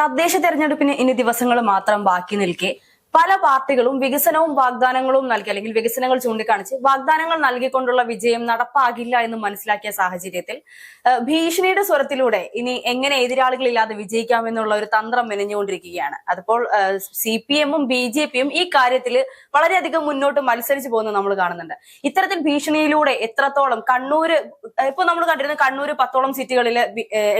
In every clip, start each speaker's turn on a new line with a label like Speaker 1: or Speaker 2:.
Speaker 1: തദ്ദേശ തെരഞ്ഞെടുപ്പിന് ഇനി ദിവസങ്ങൾ മാത്രം ബാക്കി നിൽക്കെ പല പാർട്ടികളും വികസനവും വാഗ്ദാനങ്ങളും നൽകി അല്ലെങ്കിൽ വികസനങ്ങൾ ചൂണ്ടിക്കാണിച്ച് വാഗ്ദാനങ്ങൾ നൽകിക്കൊണ്ടുള്ള വിജയം നടപ്പാകില്ല എന്ന് മനസ്സിലാക്കിയ സാഹചര്യത്തിൽ ഭീഷണിയുടെ സ്വരത്തിലൂടെ ഇനി എങ്ങനെ എതിരാളികളില്ലാതെ വിജയിക്കാമെന്നുള്ള ഒരു തന്ത്രം മെനഞ്ഞുകൊണ്ടിരിക്കുകയാണ് അതിപ്പോൾ സി പി എമ്മും ബി ജെ പിയും ഈ കാര്യത്തിൽ വളരെയധികം മുന്നോട്ട് മത്സരിച്ചു പോകുന്നത് നമ്മൾ കാണുന്നുണ്ട് ഇത്തരത്തിൽ ഭീഷണിയിലൂടെ എത്രത്തോളം കണ്ണൂര് ഇപ്പൊ നമ്മൾ കണ്ടിരുന്ന കണ്ണൂര് പത്തോളം സീറ്റുകളിൽ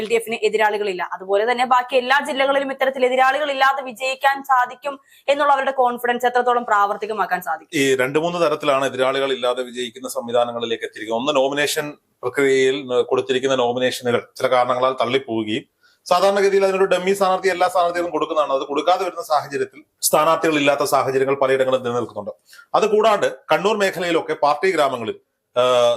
Speaker 1: എൽ ഡി എഫിന് എതിരാളികളില്ല അതുപോലെ തന്നെ ബാക്കി എല്ലാ ജില്ലകളിലും ഇത്തരത്തിൽ എതിരാളികളില്ലാതെ വിജയിക്കാൻ സാധിക്കും എന്നുള്ള അവരുടെ കോൺഫിഡൻസ് എത്രത്തോളം പ്രാവർത്തികമാക്കാൻ സാധിക്കും
Speaker 2: ഈ രണ്ട് മൂന്ന് തരത്തിലാണ് എതിരാളികൾ ഇല്ലാതെ വിജയിക്കുന്ന സംവിധാനങ്ങളിലേക്ക് എത്തിയിരിക്കുന്നത് ഒന്ന് നോമിനേഷൻ പ്രക്രിയയിൽ കൊടുത്തിരിക്കുന്ന നോമിനേഷനുകൾ ചില കാരണങ്ങളാൽ തള്ളിപ്പോവുകയും സാധാരണഗതിയിൽ അതിനൊരു ഡമ്മി സ്ഥാനാർത്ഥി എല്ലാ സ്ഥാനാർത്ഥികളും കൊടുക്കുന്നതാണ് അത് കൊടുക്കാതെ വരുന്ന സാഹചര്യത്തിൽ സ്ഥാനാർത്ഥികൾ ഇല്ലാത്ത സാഹചര്യങ്ങൾ പലയിടങ്ങളിൽ നിലനിൽക്കുന്നുണ്ട് അത് കൂടാണ്ട് കണ്ണൂർ മേഖലയിലൊക്കെ പാർട്ടി ഗ്രാമങ്ങളിൽ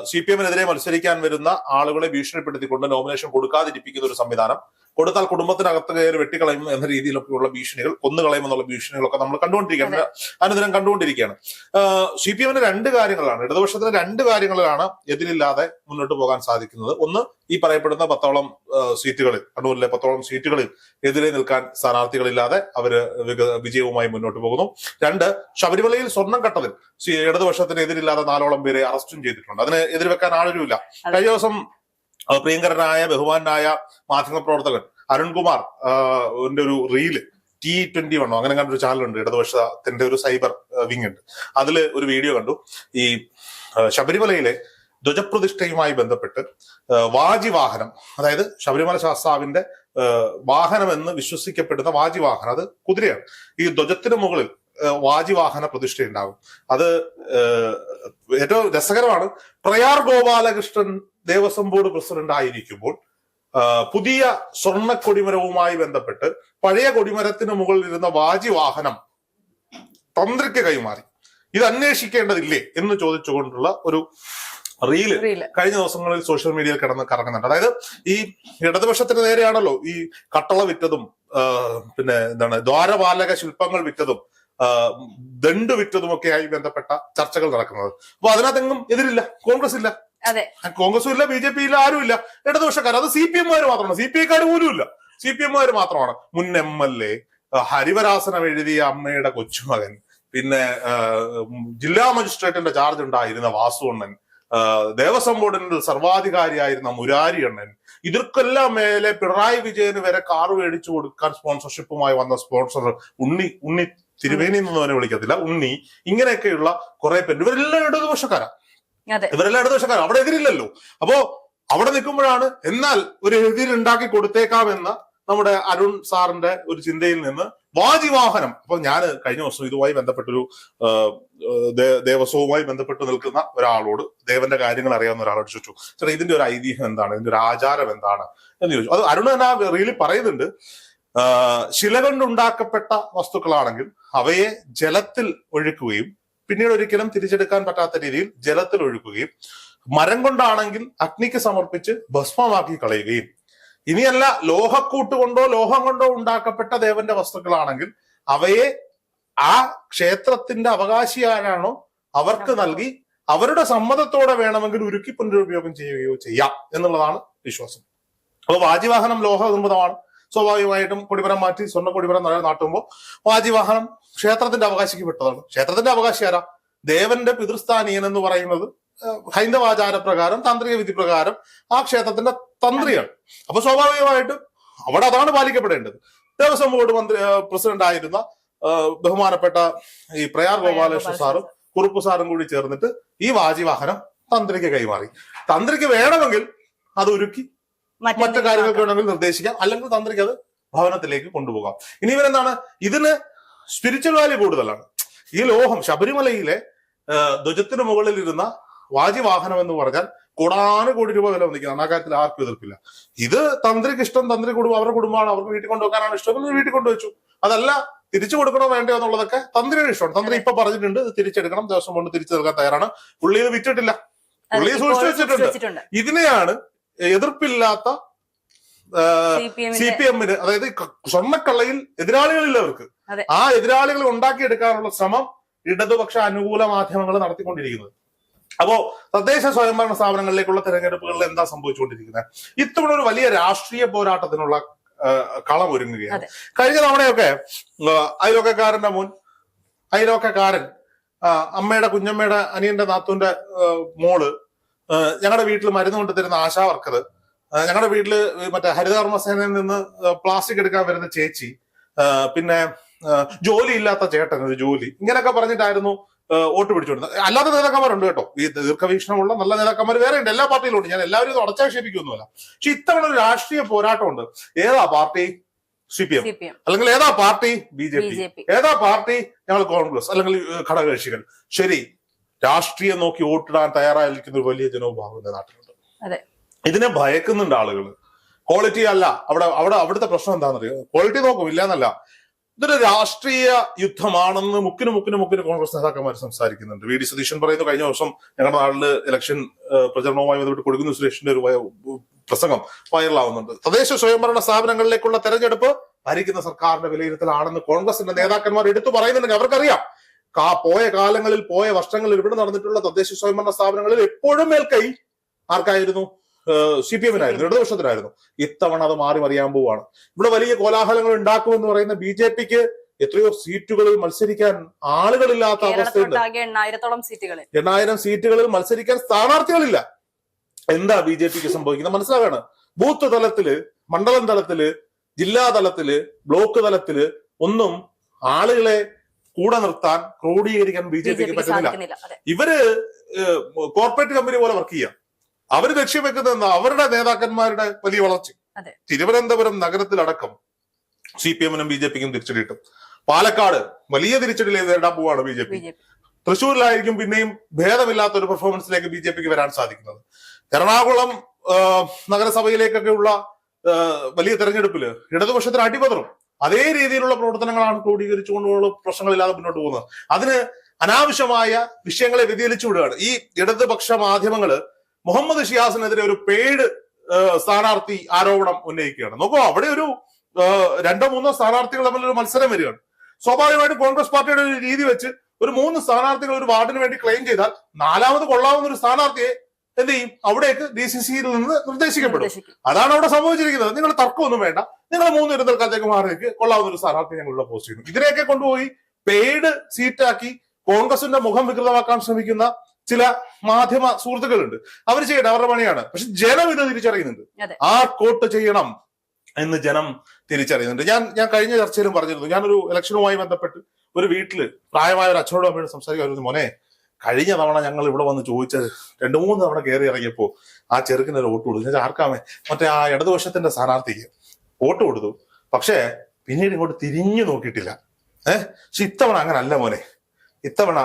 Speaker 2: സി പി എമ്മിനെതിരെ മത്സരിക്കാൻ വരുന്ന ആളുകളെ ഭീഷണിപ്പെടുത്തിക്കൊണ്ട് നോമിനേഷൻ കൊടുക്കാതിരിപ്പിക്കുന്ന ഒരു സംവിധാനം കൊടുത്താൽ കുടുംബത്തിനകത്ത് കയറി വെട്ടിക്കളയും എന്ന രീതിയിലൊക്കെയുള്ള ഭീഷണികൾ കൊന്നുകളയും എന്നുള്ള ഭീഷണികളൊക്കെ നമ്മൾ കണ്ടുകൊണ്ടിരിക്കുകയാണ് അനുദിനം കണ്ടുകൊണ്ടിരിക്കുകയാണ് സി പി എമ്മിന് രണ്ട് കാര്യങ്ങളാണ് ഇടതുപക്ഷത്തിന് രണ്ട് കാര്യങ്ങളിലാണ് എതിരില്ലാതെ മുന്നോട്ട് പോകാൻ സാധിക്കുന്നത് ഒന്ന് ഈ പറയപ്പെടുന്ന പത്തോളം സീറ്റുകളിൽ കണ്ണൂരിലെ പത്തോളം സീറ്റുകളിൽ എതിരെ നിൽക്കാൻ സ്ഥാനാർത്ഥികളില്ലാതെ അവര് വിജയവുമായി മുന്നോട്ട് പോകുന്നു രണ്ട് ശബരിമലയിൽ സ്വർണം കട്ടതിൽ ഇടതുപക്ഷത്തിന് എതിരില്ലാതെ നാലോളം പേരെ അറസ്റ്റും ചെയ്തിട്ടുണ്ട് അതിന് വെക്കാൻ ആളൊരുമില്ല കഴിഞ്ഞ ദിവസം പ്രിയങ്കരനായ ബഹുമാനായ പ്രവർത്തകൻ അരുൺകുമാർ ഒരു റീല് ടി ട്വന്റി വണ്ണോ അങ്ങനെ കണ്ടൊരു ചാനലുണ്ട് ഇടതുപക്ഷത്തിന്റെ ഒരു സൈബർ വിങ് ഉണ്ട് അതിൽ ഒരു വീഡിയോ കണ്ടു ഈ ശബരിമലയിലെ ധ്വജപ്രതിഷ്ഠയുമായി ബന്ധപ്പെട്ട് വാജി വാഹനം അതായത് ശബരിമല ശാസ്താവിന്റെ വാഹനമെന്ന് വിശ്വസിക്കപ്പെടുന്ന വാജി വാഹനം അത് കുതിരയാണ് ഈ ധ്വജത്തിന് മുകളിൽ വാജിവാഹന പ്രതിഷ്ഠയുണ്ടാകും അത് ഏറ്റവും രസകരമാണ് പ്രയാർ ഗോപാലകൃഷ്ണൻ ദേവസ്വം ബോർഡ് പ്രസിഡന്റ് ആയിരിക്കുമ്പോൾ പുതിയ സ്വർണ്ണ കൊടിമരവുമായി ബന്ധപ്പെട്ട് പഴയ കൊടിമരത്തിന് മുകളിൽ ഇരുന്ന വാജി വാഹനം തന്ത്രിക്ക് കൈമാറി ഇത് അന്വേഷിക്കേണ്ടതില്ലേ എന്ന് ചോദിച്ചുകൊണ്ടുള്ള ഒരു റീല് കഴിഞ്ഞ ദിവസങ്ങളിൽ സോഷ്യൽ മീഡിയയിൽ കിടന്ന് കറങ്ങുന്നുണ്ട് അതായത് ഈ ഇടതുപക്ഷത്തിന് നേരെയാണല്ലോ ഈ കട്ടള വിറ്റതും പിന്നെ എന്താണ് ദ്വാരപാലക ശില്പങ്ങൾ വിറ്റതും ദണ്ട് വിറ്റതുമൊക്കെയായി ബന്ധപ്പെട്ട ചർച്ചകൾ നടക്കുന്നത് അപ്പൊ അതിനകത്തെങ്ങും എതിരില്ല കോൺഗ്രസ് ഇല്ല കോൺഗ്രസും ഇല്ല ബി ജെ പി ഇല്ല ആരുമില്ല ഇടതുപക്ഷക്കാർ അത് സി പി മാര് മാത്രമാണ് സി പി ഐക്കാർ പോലും ഇല്ല സി പി എമ്മുകാർ മാത്രമാണ് മുൻ എം എൽ എ ഹരിവരാസനം എഴുതിയ അമ്മയുടെ കൊച്ചുമകൻ പിന്നെ ജില്ലാ മജിസ്ട്രേറ്റിന്റെ ചാർജ് ഉണ്ടായിരുന്ന അണ്ണൻ ദേവസ്വം ബോർഡിന്റെ സർവാധികാരിയായിരുന്ന മുരാരി അണ്ണൻ ഇവർക്കെല്ലാം മേലെ പിണറായി വിജയന് വരെ കാർ മേടിച്ചു കൊടുക്കാൻ സ്പോൺസർഷിപ്പുമായി വന്ന സ്പോൺസർ ഉണ്ണി ഉണ്ണി എന്നൊന്നും അവനെ വിളിക്കത്തില്ല ഉണ്ണി ഇങ്ങനെയൊക്കെയുള്ള കുറെ പേര് ഇവരെല്ലാം ഇടതുപക്ഷക്കാരാണ് ഇവരെല്ലാം ഇടതുപക്ഷക്കാർ അവിടെ എതിരില്ലല്ലോ അപ്പോ അവിടെ നിൽക്കുമ്പോഴാണ് എന്നാൽ ഒരു എതിരുണ്ടാക്കി കൊടുത്തേക്കാമെന്ന നമ്മുടെ അരുൺ സാറിന്റെ ഒരു ചിന്തയിൽ നിന്ന് വാജിവാഹനം അപ്പൊ ഞാൻ കഴിഞ്ഞ വർഷം ഇതുമായി ബന്ധപ്പെട്ടൊരു ദേവസ്വവുമായി ബന്ധപ്പെട്ട് നിൽക്കുന്ന ഒരാളോട് ദേവന്റെ കാര്യങ്ങൾ അറിയാവുന്ന ഒരാളോട് ചോദിച്ചു ചേട്ടാ ഇതിന്റെ ഒരു ഐതിഹ്യം എന്താണ് ഇതിന്റെ ഒരു ആചാരം എന്താണ് എന്ന് ചോദിച്ചു അത് അരുൺ തന്നെ റീലി പറയുന്നുണ്ട് ശില കൊണ്ടുണ്ടാക്കപ്പെട്ട വസ്തുക്കളാണെങ്കിൽ അവയെ ജലത്തിൽ ഒഴുക്കുകയും പിന്നീട് ഒരിക്കലും തിരിച്ചെടുക്കാൻ പറ്റാത്ത രീതിയിൽ ജലത്തിൽ ഒഴുക്കുകയും മരം കൊണ്ടാണെങ്കിൽ അഗ്നിക്ക് സമർപ്പിച്ച് ഭസ്മമാക്കി കളയുകയും ഇനിയല്ല ലോഹക്കൂട്ട് കൊണ്ടോ ലോഹം കൊണ്ടോ ഉണ്ടാക്കപ്പെട്ട ദേവന്റെ വസ്തുക്കളാണെങ്കിൽ അവയെ ആ ക്ഷേത്രത്തിന്റെ അവകാശിയാരാണോ അവർക്ക് നൽകി അവരുടെ സമ്മതത്തോടെ വേണമെങ്കിൽ ഉരുക്കി പുനരുപയോഗം ചെയ്യുകയോ ചെയ്യാം എന്നുള്ളതാണ് വിശ്വാസം അപ്പോൾ വാജിവാഹനം ലോഹ നിർമ്മിതമാണ് സ്വാഭാവികമായിട്ടും കൊടിപുരം മാറ്റി സ്വർണ്ണ കൊടിമരം നാട്ടുമ്പോൾ വാജിവാഹനം ക്ഷേത്രത്തിന്റെ അവകാശിക്ക് പെട്ടതാണ് ക്ഷേത്രത്തിന്റെ അവകാശി ആരാ ദേവന്റെ പിതൃസ്ഥാനീയൻ എന്ന് പറയുന്നത് ഹൈന്ദവാചാര പ്രകാരം താന്ത്രിക വിധി പ്രകാരം ആ ക്ഷേത്രത്തിന്റെ തന്ത്രിയാണ് അപ്പൊ സ്വാഭാവികമായിട്ടും അവിടെ അതാണ് പാലിക്കപ്പെടേണ്ടത് ദേവസ്വം ബോർഡ് മന്ത്രി പ്രസിഡന്റ് ആയിരുന്ന ബഹുമാനപ്പെട്ട ഈ പ്രയാർ ഗോപാലകൃഷ്ണ സാറും കുറുപ്പ് സാറും കൂടി ചേർന്നിട്ട് ഈ വാജിവാഹനം തന്ത്രിക്ക് കൈമാറി തന്ത്രിക്ക് വേണമെങ്കിൽ അത് ഒരുക്കി മറ്റു കാര്യങ്ങളൊക്കെ ഉണ്ടെങ്കിൽ നിർദ്ദേശിക്കാം അല്ലെങ്കിൽ തന്ത്രിക്ക് അത് ഭവനത്തിലേക്ക് കൊണ്ടുപോകാം ഇനി ഇവരെന്താണ് ഇതിന് സ്പിരിച്വൽ വാല്യൂ കൂടുതലാണ് ഈ ലോഹം ശബരിമലയിലെ ധ്വജത്തിന് മുകളിൽ ഇരുന്ന വാജിവാഹനം എന്ന് പറഞ്ഞാൽ കോടാനു കോടി രൂപ വില വന്നിരിക്കുന്നത് ആ കാര്യത്തിൽ ആർക്കും എതിർപ്പില്ല ഇത് തന്ത്രിക്ക് ഇഷ്ടം തന്ത്രി കുടുംബം അവരുടെ കുടുംബമാണ് അവർക്ക് വീട്ടിൽ കൊണ്ടുപോകാനാണ് ഇഷ്ടം വീട്ടിൽ കൊണ്ടുവച്ചു അതല്ല തിരിച്ചു കൊടുക്കണോ വേണ്ടോ എന്നുള്ളതൊക്കെ തന്ത്രിയുടെ ഇഷ്ടമാണ് തന്ത്രി ഇപ്പൊ പറഞ്ഞിട്ടുണ്ട് തിരിച്ചെടുക്കണം ദിവസം കൊണ്ട് തിരിച്ചു നൽകാൻ തയ്യാറാണ് പുള്ളി ഇത് വിറ്റിട്ടില്ല പുള്ളി സൂക്ഷിച്ചു വെച്ചിട്ടുണ്ട് ഇതിനെയാണ് എതിർപ്പില്ലാത്ത സി പി എമ്മിന് അതായത് സ്വർണ്ണക്കള്ളയിൽ എതിരാളികളില്ല അവർക്ക് ആ എതിരാളികൾ ഉണ്ടാക്കിയെടുക്കാനുള്ള ശ്രമം ഇടതുപക്ഷ അനുകൂല മാധ്യമങ്ങൾ നടത്തിക്കൊണ്ടിരിക്കുന്നത് അപ്പോ തദ്ദേശ സ്വയംഭരണ സ്ഥാപനങ്ങളിലേക്കുള്ള തെരഞ്ഞെടുപ്പുകളിൽ എന്താ സംഭവിച്ചുകൊണ്ടിരിക്കുന്നത് ഇത്തവണ ഒരു വലിയ രാഷ്ട്രീയ പോരാട്ടത്തിനുള്ള കളം ഒരുങ്ങുകയാണ് കഴിഞ്ഞ തവണയൊക്കെ അയലോക്കക്കാരന്റെ മുൻ അയലോക്കക്കാരൻ അമ്മയുടെ കുഞ്ഞമ്മയുടെ അനിയന്റെ നാത്തൂന്റെ മോള് ഞങ്ങളുടെ വീട്ടിൽ മരുന്ന് കൊണ്ടുതരുന്ന ആശാ വർക്കർ ഞങ്ങളുടെ വീട്ടിൽ മറ്റേ ഹരിതകർമ്മസേനയിൽ നിന്ന് പ്ലാസ്റ്റിക് എടുക്കാൻ വരുന്ന ചേച്ചി പിന്നെ ജോലി ഇല്ലാത്ത ചേട്ടൻ ഒരു ജോലി ഇങ്ങനെയൊക്കെ പറഞ്ഞിട്ടായിരുന്നു വോട്ട് പിടിച്ചുകൊടുത്തത് അല്ലാത്ത നേതാക്കന്മാരുണ്ട് കേട്ടോ ഈ ദീർഘവീക്ഷണമുള്ള നല്ല നേതാക്കന്മാർ വേറെ ഉണ്ട് എല്ലാ പാർട്ടിയിലും ഉണ്ട് ഞാൻ എല്ലാവരും അടച്ചാക്ഷേപിക്കൊന്നുമല്ല പക്ഷെ ഇത്തവണ ഒരു രാഷ്ട്രീയ പോരാട്ടമുണ്ട് ഏതാ പാർട്ടി സി പി എം അല്ലെങ്കിൽ ഏതാ പാർട്ടി ബി ജെ പി ഏതാ പാർട്ടി ഞങ്ങൾ കോൺഗ്രസ് അല്ലെങ്കിൽ ഘടകകക്ഷികൾ ശരി രാഷ്ട്രീയം നോക്കി വോട്ടിടാൻ തയ്യാറായിരിക്കുന്ന ഒരു വലിയ ജനവിഭാഗം നാട്ടിലുണ്ട് ഇതിനെ ഭയക്കുന്നുണ്ട് ആളുകൾ ക്വാളിറ്റി അല്ല അവിടെ അവിടെ അവിടുത്തെ പ്രശ്നം എന്താണെന്നറിയോ ക്വാളിറ്റി നോക്കും ഇല്ലെന്നല്ല ഇതൊരു രാഷ്ട്രീയ യുദ്ധമാണെന്ന് മുക്കിന് മുക്കിന് മുക്കിന് കോൺഗ്രസ് നേതാക്കന്മാർ സംസാരിക്കുന്നുണ്ട് വി ഡി സതീശൻ പറയുന്നു കഴിഞ്ഞ വർഷം ഞങ്ങളുടെ നാട്ടില് ഇലക്ഷൻ പ്രചരണവുമായി ബന്ധപ്പെട്ട് കൊടുക്കുന്ന സുരേഷിന്റെ ഒരു പ്രസംഗം വൈറലാവുന്നുണ്ട് തദ്ദേശ സ്വയംഭരണ സ്ഥാപനങ്ങളിലേക്കുള്ള തെരഞ്ഞെടുപ്പ് ഭരിക്കുന്ന സർക്കാരിന്റെ വിലയിരുത്തലാണെന്ന് കോൺഗ്രസിന്റെ നേതാക്കന്മാർ എടുത്തു പറയുന്നുണ്ടെങ്കിൽ അവർക്കറിയാം കാ പോയ കാലങ്ങളിൽ പോയ വർഷങ്ങളിൽ ഇവിടെ നടന്നിട്ടുള്ള തദ്ദേശ സ്വയംഭരണ സ്ഥാപനങ്ങളിൽ എപ്പോഴും മേൽക്കൈ ആർക്കായിരുന്നു സി പി എമ്മിനായിരുന്നു ഇടതുപക്ഷത്തിനായിരുന്നു ഇത്തവണ അത് മാറി മറിയാൻ പോവാണ് ഇവിടെ വലിയ കോലാഹലങ്ങൾ ഉണ്ടാക്കുമെന്ന് പറയുന്ന ബി ജെ പിക്ക് എത്രയോ സീറ്റുകളിൽ മത്സരിക്കാൻ ആളുകളില്ലാത്ത അവസ്ഥയുണ്ട് എണ്ണായിരം സീറ്റുകളിൽ മത്സരിക്കാൻ സ്ഥാനാർത്ഥികളില്ല എന്താ ബി ജെ പിക്ക് സംഭവിക്കുന്നത് മനസ്സിലാകാണ് ബൂത്ത് തലത്തില് മണ്ഡലം തലത്തില് ജില്ലാ തലത്തില് ബ്ലോക്ക് തലത്തില് ഒന്നും ആളുകളെ കൂടെ നിർത്താൻ ക്രോഡീകരിക്കാൻ ബി ജെ പിക്ക് പറ്റുന്നില്ല ഇവര് കോർപ്പറേറ്റ് കമ്പനി പോലെ വർക്ക് ചെയ്യാം അവര് ലക്ഷ്യം വെക്കുന്നത് അവരുടെ നേതാക്കന്മാരുടെ വലിയ വളർച്ച തിരുവനന്തപുരം നഗരത്തിലടക്കം സി പി എമ്മിനും ബി ജെ പിക്കും തിരിച്ചടിയിട്ടും പാലക്കാട് വലിയ തിരിച്ചടി നേരിടാൻ പോവാണ് ബി ജെ പി തൃശ്ശൂരിലായിരിക്കും പിന്നെയും ഭേദമില്ലാത്ത ഒരു പെർഫോമൻസിലേക്ക് ബി ജെ പിക്ക് വരാൻ സാധിക്കുന്നത് എറണാകുളം നഗരസഭയിലേക്കൊക്കെയുള്ള വലിയ തെരഞ്ഞെടുപ്പിൽ ഇടതുപക്ഷത്തിന് അടിപതറും അതേ രീതിയിലുള്ള പ്രവർത്തനങ്ങളാണ് ക്രോഡീകരിച്ചുകൊണ്ടുള്ള പ്രശ്നങ്ങളില്ലാതെ മുന്നോട്ട് പോകുന്നത് അതിന് അനാവശ്യമായ വിഷയങ്ങളെ വ്യതിയലിച്ചു വിടുകയാണ് ഈ ഇടതുപക്ഷ മാധ്യമങ്ങൾ മുഹമ്മദ് ഷിയാസിനെതിരെ ഒരു പേഡ് സ്ഥാനാർത്ഥി ആരോപണം ഉന്നയിക്കുകയാണ് നോക്കൂ അവിടെ ഒരു രണ്ടോ മൂന്നോ സ്ഥാനാർത്ഥികൾ തമ്മിൽ ഒരു മത്സരം വരികയാണ് സ്വാഭാവികമായിട്ടും കോൺഗ്രസ് പാർട്ടിയുടെ ഒരു രീതി വെച്ച് ഒരു മൂന്ന് സ്ഥാനാർത്ഥികൾ ഒരു വാർഡിന് വേണ്ടി ക്ലെയിം ചെയ്താൽ നാലാമത് കൊള്ളാവുന്ന ഒരു സ്ഥാനാർത്ഥിയെ എന്ത് ചെയ്യും അവിടേക്ക് ഡി സി സിയിൽ നിന്ന് നിർദ്ദേശിക്കപ്പെടും അതാണ് അവിടെ സംഭവിച്ചിരിക്കുന്നത് നിങ്ങൾ തർക്കമൊന്നും വേണ്ട നിങ്ങൾ മൂന്നിരുന്ന തൽക്കാലത്തേക്ക് മാറിയേക്ക് കൊള്ളാവുന്ന ഒരു സ്ഥാനാർത്ഥി ഇവിടെ പോസ്റ്റ് ചെയ്യുന്നു ഇതിനെയൊക്കെ കൊണ്ടുപോയി പെയ്ഡ് സീറ്റാക്കി കോൺഗ്രസിന്റെ മുഖം വികൃതമാക്കാൻ ശ്രമിക്കുന്ന ചില മാധ്യമ സുഹൃത്തുക്കളുണ്ട് അവർ ചെയ്യട്ടെ അവരുടെ പണിയാണ് പക്ഷെ ജനം ഇത് തിരിച്ചറിയുന്നുണ്ട് ആ കോട്ട് ചെയ്യണം എന്ന് ജനം തിരിച്ചറിയുന്നുണ്ട് ഞാൻ ഞാൻ കഴിഞ്ഞ ചർച്ചയിലും പറഞ്ഞിരുന്നു ഞാനൊരു ഇലക്ഷനുമായി ബന്ധപ്പെട്ട് ഒരു വീട്ടിൽ പ്രായമായ ഒരു അച്ഛനോടും അമ്മയോടും സംസാരിക്കാൻ മോനെ കഴിഞ്ഞ തവണ ഞങ്ങൾ ഇവിടെ വന്ന് ചോദിച്ചത് രണ്ടു മൂന്ന് തവണ കയറി ഇറങ്ങിയപ്പോൾ ആ ചെറുക്കിന് ഒരു വോട്ട് കൊടുത്തു ആർക്കാമേ മറ്റേ ആ ഇടതുപക്ഷത്തിന്റെ സ്ഥാനാർത്ഥിക്ക് വോട്ട് കൊടുത്തു പക്ഷേ പിന്നീട് ഇങ്ങോട്ട് തിരിഞ്ഞു നോക്കിയിട്ടില്ല ഏഹ് പക്ഷെ ഇത്തവണ അല്ല മോനെ ഇത്തവണ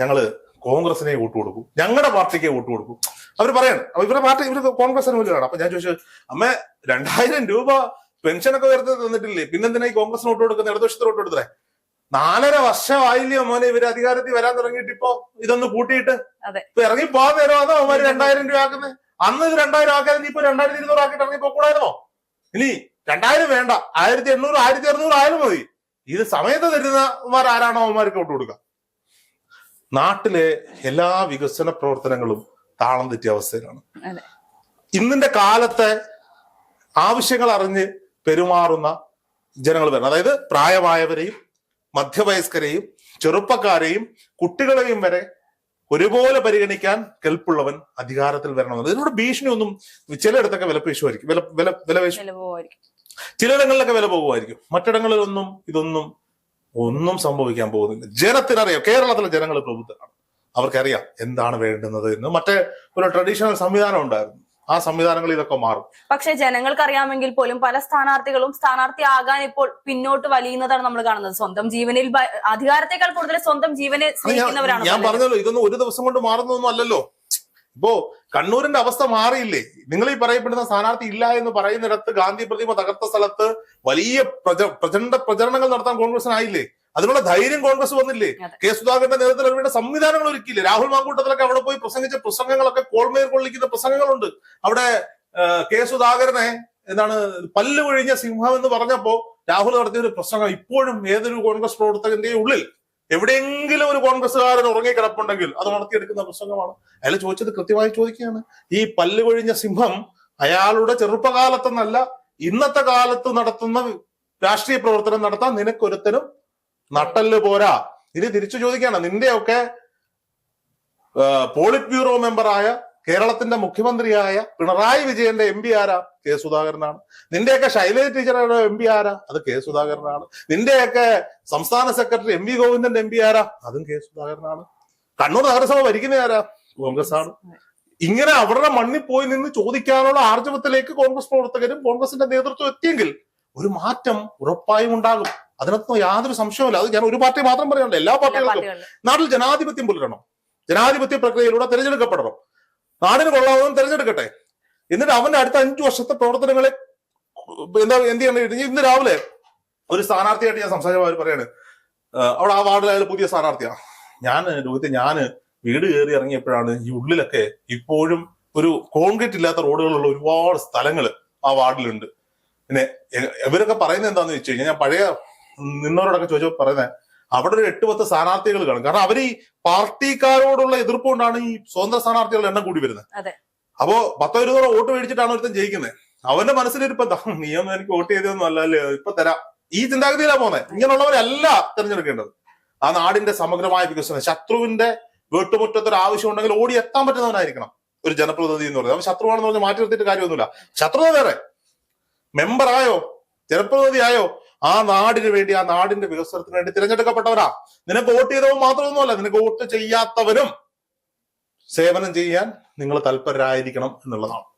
Speaker 2: ഞങ്ങള് കോൺഗ്രസിനെ വോട്ട് കൊടുക്കും ഞങ്ങളുടെ പാർട്ടിക്ക് വോട്ട് കൊടുക്കും അവർ പറയാണ് ഇവരുടെ പാർട്ടി ഇവര് കോൺഗ്രസ് അനുകൂലമാണ് അപ്പൊ ഞാൻ ചോദിച്ചു അമ്മ രണ്ടായിരം രൂപ പെൻഷനൊക്കെ ഉയർത്തി തന്നിട്ടില്ലേ പിന്നെന്തിനാ ഈ കോൺഗ്രസിന് വോട്ട് കൊടുക്കുന്ന ഇടതുവശത്ത് വോട്ട് കൊടുത്തേ നാലര വർഷമായില്ലേ മോനെ ഇവര് അധികാരത്തിൽ വരാൻ തുടങ്ങിയിട്ട് ഇപ്പൊ ഇതൊന്ന് കൂട്ടിയിട്ട് ഇപ്പൊ ഇറങ്ങി പോകാൻ നേരം അതോ അവര് രണ്ടായിരം രൂപ ആക്കുന്നത് അന്ന് ഇത് രണ്ടായിരം ആക്കാതെ ഇപ്പൊ രണ്ടായിരത്തി ഇരുന്നൂറ് ആക്കിട്ട് ഇറങ്ങി പോകൂടായിരുന്നോ ഇനി രണ്ടായിരം വേണ്ട ആയിരത്തി എണ്ണൂറ് ആയിരത്തി അറുന്നൂറ് ആയാലും മതി ഇത് സമയത്ത് തരുന്നവർ ആരാണോ അവന്മാർക്ക് വിട്ടു കൊടുക്ക നാട്ടിലെ എല്ലാ വികസന പ്രവർത്തനങ്ങളും താളം തെറ്റിയ അവസ്ഥയിലാണ് ഇന്നിന്റെ കാലത്തെ ആവശ്യങ്ങൾ അറിഞ്ഞ് പെരുമാറുന്ന ജനങ്ങൾ വരണം അതായത് പ്രായമായവരെയും മധ്യവയസ്കരെയും ചെറുപ്പക്കാരെയും കുട്ടികളെയും വരെ ഒരുപോലെ പരിഗണിക്കാൻ കെൽപ്പുള്ളവൻ അധികാരത്തിൽ വരണമെന്ന് ഇതിനോട് ഭീഷണിയൊന്നും ചിലയിടത്തൊക്കെ വിലപേശുമായിരിക്കും വില വില വിലപേശും ചിലയിടങ്ങളിലൊക്കെ വില പോകുമായിരിക്കും മറ്റിടങ്ങളിൽ ഒന്നും ഇതൊന്നും ഒന്നും സംഭവിക്കാൻ പോകുന്നില്ല ജനത്തിനറിയാം കേരളത്തിലെ ജനങ്ങൾ പ്രബുദ്ധരാണ് അവർക്കറിയാം എന്താണ് വേണ്ടുന്നത് എന്ന് മറ്റേ ഒരു ട്രഡീഷണൽ സംവിധാനം ഉണ്ടായിരുന്നു ആ സംവിധാനങ്ങൾ ഇതൊക്കെ മാറും
Speaker 1: പക്ഷെ ജനങ്ങൾക്ക് അറിയാമെങ്കിൽ പോലും പല സ്ഥാനാർത്ഥികളും സ്ഥാനാർത്ഥി ആകാൻ ഇപ്പോൾ പിന്നോട്ട് വലിയുന്നതാണ് നമ്മൾ കാണുന്നത് സ്വന്തം ജീവനിൽ അധികാരത്തെക്കാൾ കൂടുതൽ സ്വന്തം ജീവനെ
Speaker 2: സ്നേഹിക്കുന്നവരാണ് ഞാൻ പറഞ്ഞല്ലോ ഇതൊന്നും ഒരു ദിവസം കൊണ്ട് മാറുന്നൊന്നും അല്ലല്ലോ ഇപ്പോ കണ്ണൂരിന്റെ അവസ്ഥ മാറിയില്ലേ നിങ്ങൾ ഈ പറയപ്പെടുന്ന സ്ഥാനാർത്ഥി ഇല്ല എന്ന് പറയുന്നിടത്ത് ഗാന്ധി പ്രതിമ തകർത്ത സ്ഥലത്ത് വലിയ പ്രച പ്രചണ്ഡ പ്രചരണങ്ങൾ നടത്താൻ കോൺഗ്രസിനായില്ലേ അതിനുള്ള ധൈര്യം കോൺഗ്രസ് വന്നില്ലേ കെ സുധാകരന്റെ നേതൃത്വത്തിൽ അവരുടെ സംവിധാനങ്ങൾ ഒരുക്കിയില്ലേ രാഹുൽ മാങ്കൂട്ടത്തിലൊക്കെ അവിടെ പോയി പ്രസംഗിച്ച പ്രസംഗങ്ങളൊക്കെ കോൾമേർ കൊള്ളിക്കുന്ന പ്രസംഗങ്ങളുണ്ട് അവിടെ കെ സുധാകരനെ എന്താണ് പല്ല് കൊഴിഞ്ഞ സിംഹം എന്ന് പറഞ്ഞപ്പോ രാഹുൽ നടത്തിയ ഒരു പ്രസംഗം ഇപ്പോഴും ഏതൊരു കോൺഗ്രസ് പ്രവർത്തകന്റെയും ഉള്ളിൽ എവിടെയെങ്കിലും ഒരു കോൺഗ്രസ്സുകാരൻ ഉറങ്ങിക്കിടപ്പുണ്ടെങ്കിൽ അത് നടത്തിയെടുക്കുന്ന പ്രസംഗമാണ് അയാൾ ചോദിച്ചത് കൃത്യമായി ചോദിക്കുകയാണ് ഈ പല്ല് കൊഴിഞ്ഞ സിംഹം അയാളുടെ ചെറുപ്പകാലത്തെന്നല്ല ഇന്നത്തെ കാലത്ത് നടത്തുന്ന രാഷ്ട്രീയ പ്രവർത്തനം നടത്താൻ നിനക്കൊരുത്തനും നട്ടല് പോരാ ഇനി തിരിച്ചു ചോദിക്കാണ് നിന്റെയൊക്കെ പോളിറ്റ് ബ്യൂറോ മെമ്പറായ കേരളത്തിന്റെ മുഖ്യമന്ത്രിയായ പിണറായി വിജയന്റെ എം പി ആരാ കെ സുധാകരനാണ് നിന്റെയൊക്കെ ശൈലജ ടീച്ചറുടെ എം പി ആരാ അത് കെ സുധാകരനാണ് നിന്റെയൊക്കെ സംസ്ഥാന സെക്രട്ടറി എം വി ഗോവിന്ദന്റെ എം പി ആരാ അതും കെ സുധാകരനാണ് കണ്ണൂർ നഗരസഭ ഭരിക്കുന്ന ആരാ കോൺഗ്രസ് ആണ് ഇങ്ങനെ അവരുടെ മണ്ണിൽ പോയി നിന്ന് ചോദിക്കാനുള്ള ആർജവത്തിലേക്ക് കോൺഗ്രസ് പ്രവർത്തകരും കോൺഗ്രസിന്റെ നേതൃത്വം എത്തിയെങ്കിൽ ഒരു മാറ്റം ഉറപ്പായും ഉണ്ടാകും അതിനകത്തൊന്നും യാതൊരു സംശയമില്ല അത് ഞാൻ ഒരു പാർട്ടി മാത്രം പറയാനുള്ള എല്ലാ പാർട്ടികൾക്കും നാട്ടിൽ ജനാധിപത്യം പുലരണം ജനാധിപത്യ പ്രക്രിയയിലൂടെ തിരഞ്ഞെടുക്കപ്പെടണം നാടിന് കൊള്ളാവുന്ന തിരഞ്ഞെടുക്കട്ടെ എന്നിട്ട് അവന്റെ അടുത്ത അഞ്ചു വർഷത്തെ പ്രവർത്തനങ്ങളെ എന്താ എന്ത് ചെയ്യണം ഇന്ന് രാവിലെ ഒരു സ്ഥാനാർത്ഥിയായിട്ട് ഞാൻ സംസാരിച്ച അവർ പറയാണ് അവിടെ ആ വാർഡിലായാലും പുതിയ സ്ഥാനാർത്ഥിയാ ഞാൻ രോഹിത്തെ ഞാൻ വീട് കയറി ഇറങ്ങിയപ്പോഴാണ് ഈ ഉള്ളിലൊക്കെ ഇപ്പോഴും ഒരു കോൺക്രീറ്റ് ഇല്ലാത്ത റോഡുകളുള്ള ഒരുപാട് സ്ഥലങ്ങൾ ആ വാർഡിലുണ്ട് പിന്നെ ഇവരൊക്കെ പറയുന്നത് എന്താണെന്ന് വെച്ച് കഴിഞ്ഞാൽ ഞാൻ പഴയ നിന്നവരോടൊക്കെ ചോദിച്ചോ പറയുന്നത് അവിടെ ഒരു എട്ട് പത്ത് സ്ഥാനാർത്ഥികൾ കാണും കാരണം അവർ ഈ പാർട്ടിക്കാരോടുള്ള എതിർപ്പ് കൊണ്ടാണ് ഈ സ്വതന്ത്ര സ്ഥാനാർത്ഥികളുടെ എണ്ണം കൂടി വരുന്നത് അപ്പോ പത്തോ ഇരുന്നൂറോ വോട്ട് മേടിച്ചിട്ടാണ് ഒരുത്തൻ ജയിക്കുന്നത് അവന്റെ മനസ്സിലിരിപ്പ നീ ഒന്നും എനിക്ക് വോട്ട് ചെയ്തതൊന്നും അല്ലല്ലേ ഇപ്പൊ തരാം ഈ ചിന്താഗതിയിലാണ് പോകുന്നത് ഇങ്ങനെയുള്ളവരല്ല തിരഞ്ഞെടുക്കേണ്ടത് ആ നാടിന്റെ സമഗ്രമായ വികസനം ശത്രുവിന്റെ വീട്ടുമുറ്റത്തൊരു ആവശ്യം ഉണ്ടെങ്കിൽ ഓടി എത്താൻ പറ്റുന്നവനായിരിക്കണം ഒരു ജനപ്രതിനിധി എന്ന് പറയുന്നത് അവൻ ശത്രുവാണെന്ന് പറഞ്ഞാൽ മാറ്റി നിർത്തിയിട്ട് കാര്യമൊന്നുമില്ല ശത്രുത വേറെ മെമ്പർ ആയോ ആ നാടിന് വേണ്ടി ആ നാടിന്റെ വികസനത്തിന് വേണ്ടി തിരഞ്ഞെടുക്കപ്പെട്ടവരാ നിനക്ക് വോട്ട് ചെയ്തവൻ മാത്രമൊന്നുമല്ല നിനക്ക് വോട്ട് ചെയ്യാത്തവരും സേവനം ചെയ്യാൻ നിങ്ങൾ തൽപരരായിരിക്കണം എന്നുള്ളതാണ്